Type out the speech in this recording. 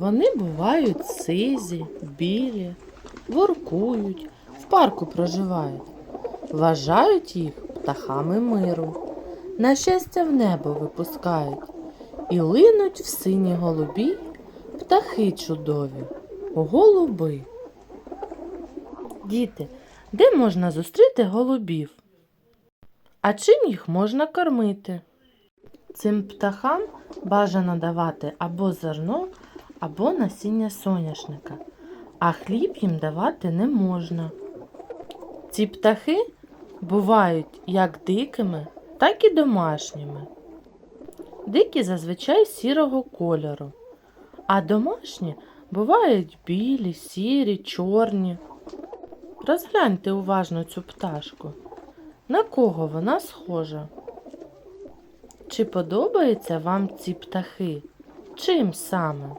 Вони бувають сизі, білі, воркують, в парку проживають. Вважають їх птахами миру. На щастя в небо випускають. І линуть в сині голубі птахи чудові, голуби. Діти, де можна зустріти голубів? А чим їх можна кормити? Цим птахам бажано давати або зерно, або насіння соняшника, а хліб їм давати не можна. Ці птахи бувають як дикими, так і домашніми. Дикі зазвичай сірого кольору, а домашні бувають білі, сірі, чорні. Розгляньте уважно цю пташку. На кого вона схожа? Чи подобаються вам ці птахи? Чим саме?